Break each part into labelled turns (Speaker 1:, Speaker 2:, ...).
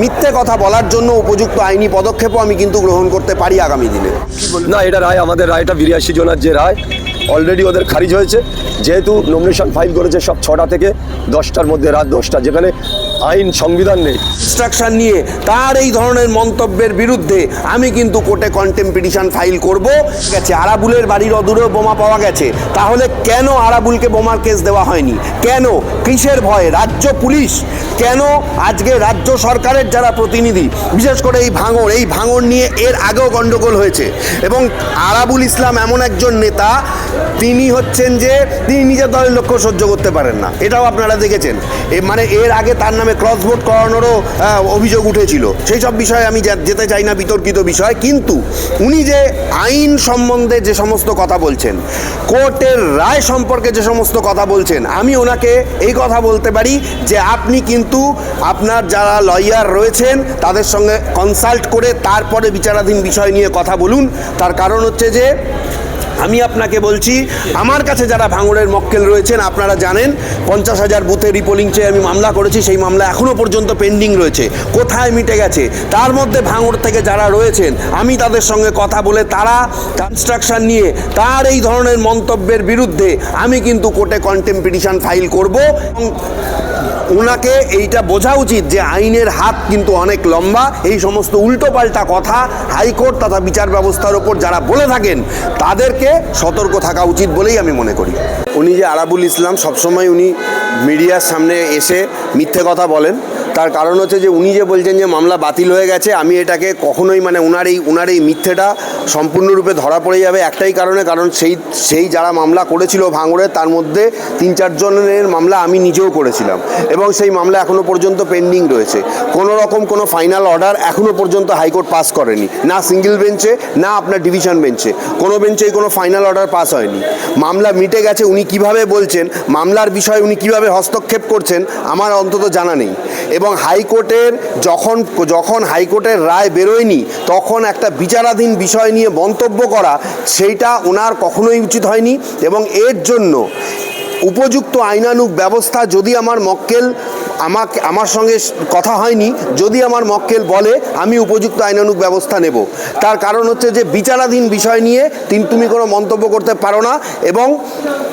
Speaker 1: মিথ্যে কথা বলার জন্য উপযুক্ত আইনি পদক্ষেপও আমি কিন্তু গ্রহণ করতে পারি আগামী দিনে।
Speaker 2: না, এটা রায়, আমাদের রায়টা বিরাশি জনের যে রায় অলরেডি ওদের খারিজ হয়েছে। যেহেতু নমিনেশন ফাইল করেছে সব ছটা থেকে দশটার মধ্যে রাত দশটা, যেখানে আইন, সংবিধান নেই।
Speaker 1: ইনস্ট্রাকশন নিয়ে তার এই ধরনের মন্তব্যের বিরুদ্ধে আমি কিন্তু কোর্টে কন্টেম পিটিশন ফাইল করব। গেছে আরাবুলের বাড়ির অদূরেও বোমা পাওয়া গেছে। তাহলে কেন আরাবুলকে বোমার কেস দেওয়া হয়নি? কেন? কিসের ভয়ে? রাজ্য পুলিশ? কেন আজকে রাজ্য সরকারের যারা প্রতিনিধি, বিশেষ করে এই ভাঙড় এই ভাঙড় নিয়ে এর আগেও গণ্ডগোল হয়েছে। এবং আরাবুল ইসলাম এমন একজন নেতা তিনি হচ্ছেন যে তিনি নিজের দলের লক্ষ্য সহ্য করতে পারেন না। এটাও আপনারা দেখেছেন। এ মানে এর আগে তার নামে ক্রস ভোট করানোরও অভিযোগ উঠেছিল। সেই সব বিষয়ে আমি যেতে চাই না বিতর্কিত বিষয়, কিন্তু উনি যে আইন সম্বন্ধে যে সমস্ত কথা বলছেন, কোর্টের রায় সম্পর্কে যে সমস্ত কথা বলছেন, আমি ওনাকে এই কথা বলতে পারি যে আপনি কিন্তু আপনার যারা লয়ার রয়েছেন, তাদের সঙ্গে কনসাল্ট করে তারপরে বিচারাধীন বিষয় নিয়ে কথা বলুন। তার কারণ হচ্ছে যে আমি আপনাকে বলছি, আমার কাছে যারা ভাঙড়ের মক্কেল রয়েছেন, আপনারা জানেন, পঞ্চাশ হাজার বুথে রিপোলিং চেয়ে আমি মামলা করেছি, সেই মামলা এখনও পর্যন্ত পেন্ডিং রয়েছে। কোথায় মিটে গেছে? তার মধ্যে ভাঙড় থেকে যারা রয়েছেন, আমি তাদের সঙ্গে কথা বলে তারা কনস্ট্রাকশন নিয়ে তার এই ধরনের মন্তব্যের বিরুদ্ধে আমি কিন্তু কোর্টে কন্টেম পিটিশন ফাইল করব ওনাকে এইটা বোঝা উচিত যে আইনের হাত কিন্তু অনেক লম্বা। এই সমস্ত উল্টোপাল্টা কথা হাইকোর্ট তথা বিচার ব্যবস্থার ওপর যারা বলে থাকেন, তাদেরকে সতর্ক থাকা উচিত বলেই আমি মনে করি। উনি যে আরাবুল ইসলাম সবসময় উনি মিডিয়ার সামনে এসে মিথ্যে কথা বলেন তার কারণ হচ্ছে যে উনি যে বলছেন যে মামলা বাতিল হয়ে গেছে, আমি এটাকে কখনোই মানে উনার এই উনার এই মিথ্যেটা সম্পূর্ণরূপে ধরা পড়ে যাবে একটাই কারণে, কারণ সেই সেই যারা মামলা করেছিল ভাঙড়ে, তার মধ্যে তিন চারজনের মামলা আমি নিজেও করেছিলাম এবং সেই মামলা এখনও পর্যন্ত পেন্ডিং রয়েছে। কোনো রকম কোনো ফাইনাল অর্ডার এখনও পর্যন্ত হাইকোর্ট পাস করেনি। না সিঙ্গেল বেঞ্চে, না আপনার ডিভিশন বেঞ্চে। কোনো বেঞ্চেই কোনো ফাইনাল অর্ডার পাস হয়নি। মামলা মিটে গেছে, উনি কীভাবে বলছেন, মামলার বিষয়ে উনি কীভাবে হস্তক্ষেপ করছেন, আমার অন্তত জানা নেই। এবং হাইকোর্টের যখন যখন হাইকোর্টের রায় বেরোয়নি, তখন একটা বিচারাধীন বিষয় নিয়ে মন্তব্য করা, সেইটা ওনার কখনোই উচিত হয়নি এবং এর জন্য উপযুক্ত আইনানুগ ব্যবস্থা যদি আমার মক্কেল আমাকে আমার সঙ্গে কথা হয়নি, যদি আমার মক্কেল বলে, আমি উপযুক্ত আইনানুগ ব্যবস্থা নেব। তার কারণ হচ্ছে যে, বিচারাধীন বিষয় নিয়ে তুমি কোনো মন্তব্য করতে পারো না এবং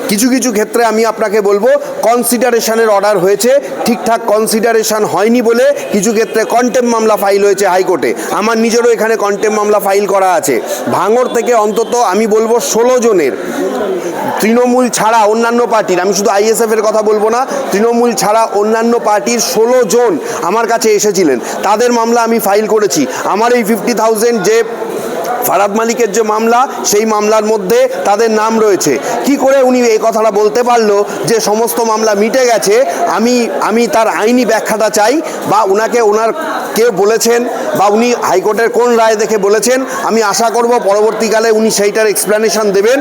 Speaker 1: কিছু কিছু ক্ষেত্রে আমি আপনাকে বলব কনসিডারেশনের অর্ডার হয়েছে। ঠিকঠাক কনসিডারেশন হয়নি বলে কিছু ক্ষেত্রে কন্টেম মামলা ফাইল হয়েছে হাইকোর্টে। আমার নিজেরও এখানে কন্টেম মামলা ফাইল করা আছে। ভাঙর থেকে অন্তত আমি বলব ষোলো জনের। তৃণমূল ছাড়া অন্যান্য পার্টির আমি শুধু আইএসএফ এর কথা বলব না, তৃণমূল ছাড়া অন্যান্য পার্টির ষোলো জন আমার কাছে এসেছিলেন। তাদের মামলা আমি ফাইল করেছি। আমার এই ফিফটি থাউজেন্ড যে ফারাদ মালিকের যে মামলা, সেই মামলার মধ্যে তাদের নাম রয়েছে। কি করে উনি এই কথাটা বলতে পারল যে সমস্ত মামলা মিটে গেছে, আমি আমি তার আইনি ব্যাখ্যাটা চাই বা ওনাকে ওনার কে বলেছেন বা উনি হাইকোর্টের কোন রায় দেখে বলেছেন, আমি আশা করব পরবর্তীকালে উনি সেইটার এক্সপ্লেনেশন দেবেন।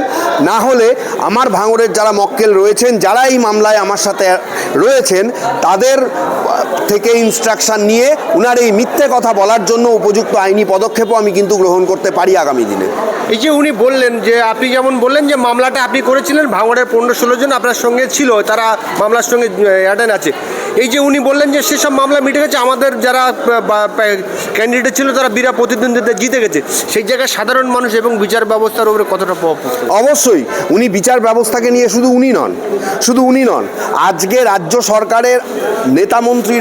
Speaker 1: না হলে আমার ভাঙড়ের যারা মক্কেল রয়েছেন, যারা এই মামলায় আমার সাথে রয়েছেন, তাদের থেকে ইনস্ট্রাকশন নিয়ে উনার এই মিথ্যে কথা বলার জন্য উপযুক্ত আইনি পদক্ষেপও আমি কিন্তু গ্রহণ করতে পারি আগামী দিনে।
Speaker 3: এই যে উনি বললেন যে আপনি যেমন বললেন যে মামলাটা আপনি করেছিলেন ভাঙড়ের পনেরো ষোলো জন আপনার সঙ্গে ছিল তারা মামলার সঙ্গে অ্যাটেন্ড আছে। এই যে উনি বললেন যে সেসব মামলা মিটে গেছে আমাদের যারা ক্যান্ডিডেট ছিল তারা বিরা প্রতিদ্বন্দ্বিতা জিতে গেছে। সেই জায়গায় সাধারণ মানুষ এবং বিচার ব্যবস্থার উপরে কতটা প্রভাব পড়ছে?
Speaker 1: অবশ্যই উনি বিচার ব্যবস্থাকে নিয়ে শুধু উনি নন শুধু উনি নন আজকে রাজ্য সরকারের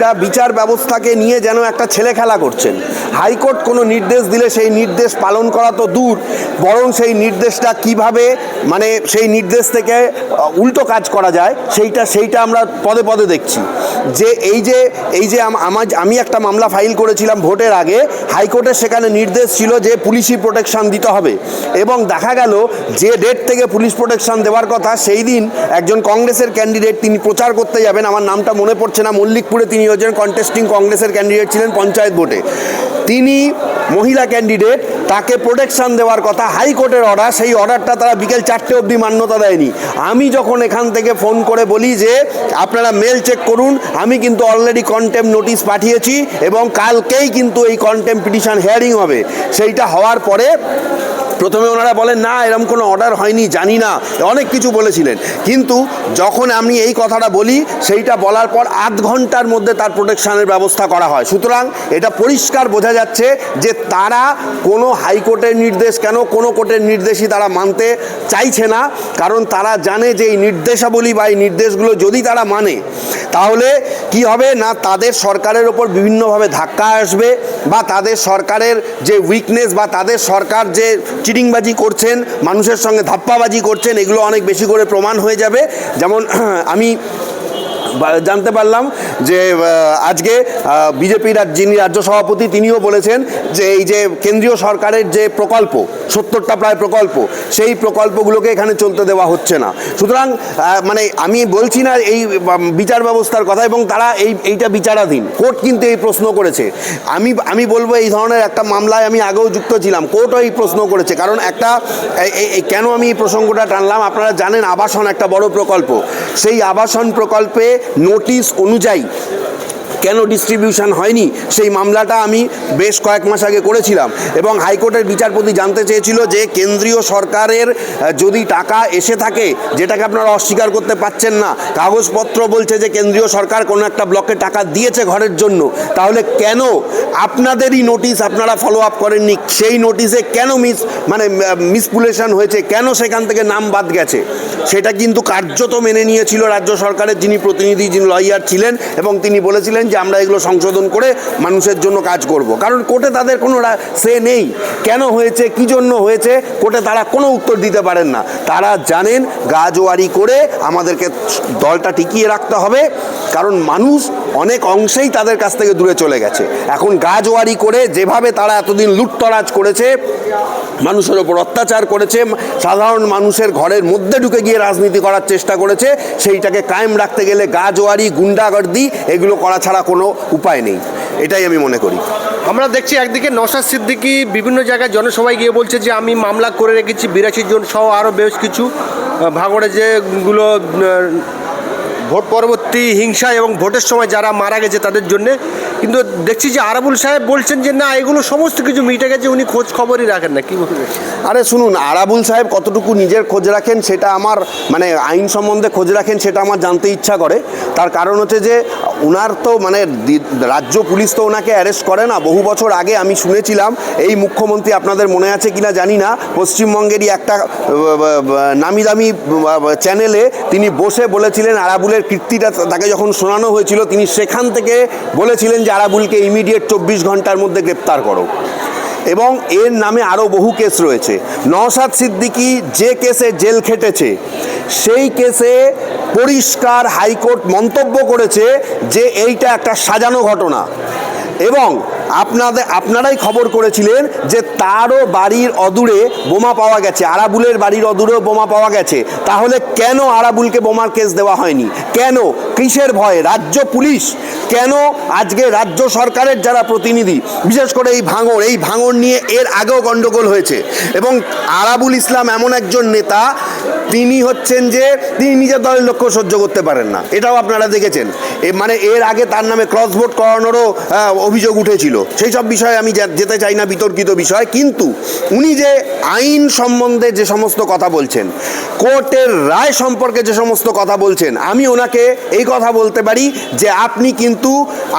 Speaker 1: নেতামন্ত্রীরা বিচার ব্যবস্থাকে নিয়ে যেন একটা ছেলে খেলা করছেন। হাইকোর্ট কোনো নির্দেশ দিলে সেই নির্দেশ পালন করা তো দূর, বরং সেই নির্দেশটা কীভাবে মানে সেই নির্দেশ থেকে উল্টো কাজ করা যায়, সেইটা সেইটা আমরা পদে পদে দেখছি। যে এই যে এই যে আমার, আমি একটা মামলা ফাইল করেছিলাম ভোটের আগে, হাইকোর্টের সেখানে নির্দেশ ছিল যে পুলিশি প্রোটেকশন দিতে হবে। এবং দেখা গেল, যে ডেট থেকে পুলিশ প্রোটেকশন দেওয়ার কথা, সেই দিন একজন কংগ্রেসের ক্যান্ডিডেট তিনি প্রচার করতে যাবেন। আমার নামটা মনে পড়ছে না, মল্লিকপুরে তিনি হচ্ছেন কন্টেস্টিং কংগ্রেসের ক্যান্ডিডেট ছিলেন পঞ্চায়েত ভোটে। তিনি মহিলা ক্যান্ডিডেট তাকে প্রোটেকশন দেওয়ার কথা হাইকোর্টের অর্ডার সেই অর্ডারটা তারা বিকেল চারটে অবধি মান্যতা দেয়নি। আমি যখন এখান থেকে ফোন করে বলি যে, আপনারা মেল চেক করুন, আমি কিন্তু অলরেডি কন্টেম নোটিশ পাঠিয়েছি এবং কালকেই কিন্তু এই কন্টেম পিটিশন হিয়ারিং হবে। সেইটা হওয়ার পরে প্রথমে ওনারা বলেন, না এরকম কোনো অর্ডার হয়নি, জানি না। অনেক কিছু বলেছিলেন। কিন্তু যখন আমি এই কথাটা বলি, সেইটা বলার পর আধ ঘণ্টার মধ্যে তার প্রোটেকশানের ব্যবস্থা করা হয়। সুতরাং এটা পরিষ্কার বোঝা যাচ্ছে যে তারা কোনো হাইকোর্টের নির্দেশ কেন, কোনো কোর্টের নির্দেশই তারা মানতে চাইছে না। কারণ তারা জানে যে এই নির্দেশাবলী বা এই নির্দেশগুলো যদি তারা মানে তাহলে কি হবে? না, তাদের সরকারের ওপর বিভিন্নভাবে ধাক্কা আসবে। বা তাদের সরকারের যে উইকনেস বা তাদের সরকার যে চিটিংবাজি করছেন, মানুষের সঙ্গে ধাপ্পাবাজি করছেন, এগুলো অনেক বেশি করে প্রমাণ হয়ে যাবে। যেমন, আমি জানতে পারলাম যে আজকে বিজেপির যিনি রাজ্য সভাপতি, তিনিও বলেছেন যে, এই যে কেন্দ্রীয় সরকারের যে প্রকল্প, সত্তরটা প্রায় প্রকল্প, সেই প্রকল্পগুলোকে এখানে চলতে দেওয়া হচ্ছে না। সুতরাং মানে আমি বলছি না এই বিচার ব্যবস্থার কথা এবং তারা এই, এইটা বিচারাধীন। কোর্ট কিন্তু এই প্রশ্ন করেছে। আমি আমি বলব এই ধরনের একটা মামলায় আমি আগেও যুক্ত ছিলাম। কোর্টও এই প্রশ্ন করেছে। কারণ একটা কেন আমি এই প্রসঙ্গটা টানলাম? আপনারা জানেন আবাসন একটা বড় প্রকল্প। সেই আবাসন প্রকল্পে নোটিশ অনুযায়ী। কেন ডিস্ট্রিবিউশন হয়নি? সেই মামলাটা আমি বেশ কয়েক মাস আগে করেছিলাম। এবং হাইকোর্টের বিচারপতি জানতে চেয়েছিল যে কেন্দ্রীয় সরকারের যদি টাকা এসে থাকে, যেটাকে আপনারা অস্বীকার করতে পাচ্ছেন না, কাগজপত্র বলছে যে কেন্দ্রীয় সরকার কোনো একটা ব্লকে টাকা দিয়েছে ঘরের জন্য, তাহলে কেন আপনাদেরই নোটিশ আপনারা ফলো আপ করেননি? সেই নোটিশে কেন মিস মানে মিসপুলেশন হয়েছে? কেন সেখান থেকে নাম বাদ গেছে? সেটা কিন্তু কার্যত মেনে নিয়েছিল রাজ্য সরকারের যিনি প্রতিনিধি, যিনি লয়ার ছিলেন, এবং তিনি বলেছিলেন যে আমরা এগুলো সংশোধন করে মানুষের জন্য কাজ করব। কারণ কোর্টে তাদের কোনো সে নেই। কেন হয়েছে? কি জন্য হয়েছে? কোর্টে তারা কোনো উত্তর দিতে পারেন না। তারা জানেন গাজোয়ারি করে আমাদেরকে দলটা টিকিয়ে রাখতে হবে। কারণ মানুষ অনেক অংশেই তাদের কাছ থেকে দূরে চলে গেছে। এখন গাজোয়ারি করে যেভাবে তারা এতদিন লুটতরাজ করেছে, মানুষের ওপর অত্যাচার করেছে, সাধারণ মানুষের ঘরের মধ্যে ঢুকে গিয়ে রাজনীতি করার চেষ্টা করেছে, সেইটাকে কায়েম রাখতে গেলে গাজোয়ারি, গুন্ডাগর্দি এগুলো করা ছাড়া কোনো উপায় নেই। এটাই আমি মনে করি।
Speaker 3: আমরা দেখছি একদিকে নসাদ সিদ্দিকি বিভিন্ন জায়গায় জনসভায় গিয়ে বলছে যে, আমি মামলা করে রেখেছি, বিরাশি জন সহ আরও বেশ কিছু ভাগড়ে যেগুলো ভোট পরবর্তী হিংসা এবং ভোটের সময় যারা মারা গেছে তাদের জন্য। কিন্তু দেখছি যে আরাবুল সাহেব বলছেন যে, না, এগুলো সমস্ত কিছু মিটে গেছে, উনি খোঁজ খবরই রাখেন না। কি বলবেন?
Speaker 1: আরে শুনুন, আরাবুল সাহেব কতটুকু নিজের খোঁজ রাখেন সেটা আমার মানে আইন সম্বন্ধে খোঁজ রাখেন সেটা আমার জানতে ইচ্ছা করে। তার কারণ হচ্ছে যে ওনার তো মানে রাজ্য পুলিশ তো ওনাকে অ্যারেস্ট করে না। বহু বছর আগে আমি শুনেছিলাম, এই মুখ্যমন্ত্রী আপনাদের মনে আছে কিনা জানি না, পশ্চিমবঙ্গেরই একটা নামি দামি চ্যানেলে তিনি বসে বলেছিলেন আরাবুলের কীর্তিটা তাকে যখন শোনানো হয়েছিল, তিনি সেখান থেকে বলেছিলেন যে, আরাবুলকে ইমিডিয়েট চব্বিশ ঘণ্টার মধ্যে গ্রেপ্তার করো। এবং এর নামে আরও বহু কেস রয়েছে। নওসাদ সিদ্দিকি যে কেসে জেল খেটেছে, সেই কেসে পরিষ্কার হাইকোর্ট মন্তব্য করেছে যে, এইটা একটা সাজানো ঘটনা। এবং আপনাদের আপনারাই খবর করেছিলেন যে তারও বাড়ির অদূরে বোমা পাওয়া গেছে। আরাবুলের বাড়ির অদূরেও বোমা পাওয়া গেছে। তাহলে কেন আরাবুলকে বোমার কেস দেওয়া হয়নি? কেন? কিসের ভয়ে? রাজ্য পুলিশ? কেন আজকে রাজ্য সরকারের যারা প্রতিনিধি, বিশেষ করে এই ভাঙড় এই ভাঙড় নিয়ে এর আগেও গণ্ডগোল হয়েছে এবং আরাবুল ইসলাম এমন একজন নেতা, তিনি হচ্ছেন যে, তিনি নিজের দলের লক্ষ্য সহ্য করতে পারেন না। এটাও আপনারা দেখেছেন। মানে এর আগে তার নামে ক্রস ভোট করানোরও অভিযোগ উঠেছিল। সেই সব বিষয়ে আমি যেতে চাই না, বিতর্কিত বিষয়। কিন্তু উনি যে আইন সম্বন্ধে যে সমস্ত কথা বলছেন, কোর্টের রায় সম্পর্কে যে সমস্ত কথা বলছেন, আমি ওনাকে এই কথা বলতে পারি যে আপনি কিন্তু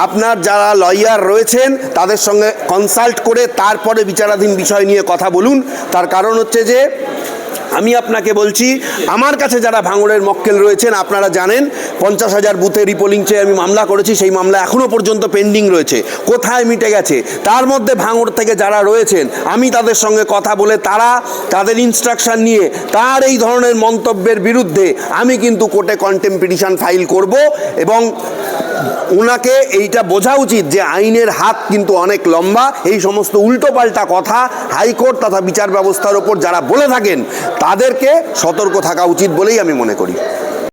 Speaker 1: আপনার যারা লয়ার রয়েছেন, তাদের সঙ্গে কনসাল্ট করে তারপরে বিচারাধীন বিষয় নিয়ে কথা বলুন। তার কারণ হচ্ছে যে আমি আপনাকে বলছি, আমার কাছে যারা ভাঙড়ের মক্কেল রয়েছেন, আপনারা জানেন, পঞ্চাশ হাজার বুথে রিপোলিং চেয়ে আমি মামলা করেছি, সেই মামলা এখনও পর্যন্ত পেন্ডিং রয়েছে। কোথায় মিটে গেছে? তার মধ্যে ভাঙড় থেকে যারা রয়েছেন, আমি তাদের সঙ্গে কথা বলে তারা তাদের ইনস্ট্রাকশন নিয়ে তার এই ধরনের মন্তব্যের বিরুদ্ধে আমি কিন্তু কোর্টে কন্টেম্পিটিশন ফাইল করব এবং ওনাকে এইটা বোঝা উচিত যে আইনের হাত কিন্তু অনেক লম্বা, এই সমস্ত উল্টোপাল্টা কথা হাইকোর্ট তথা বিচার ব্যবস্থার ওপর যারা বলে থাকেন তাদেরকে সতর্ক থাকা উচিত বলেই আমি মনে করি।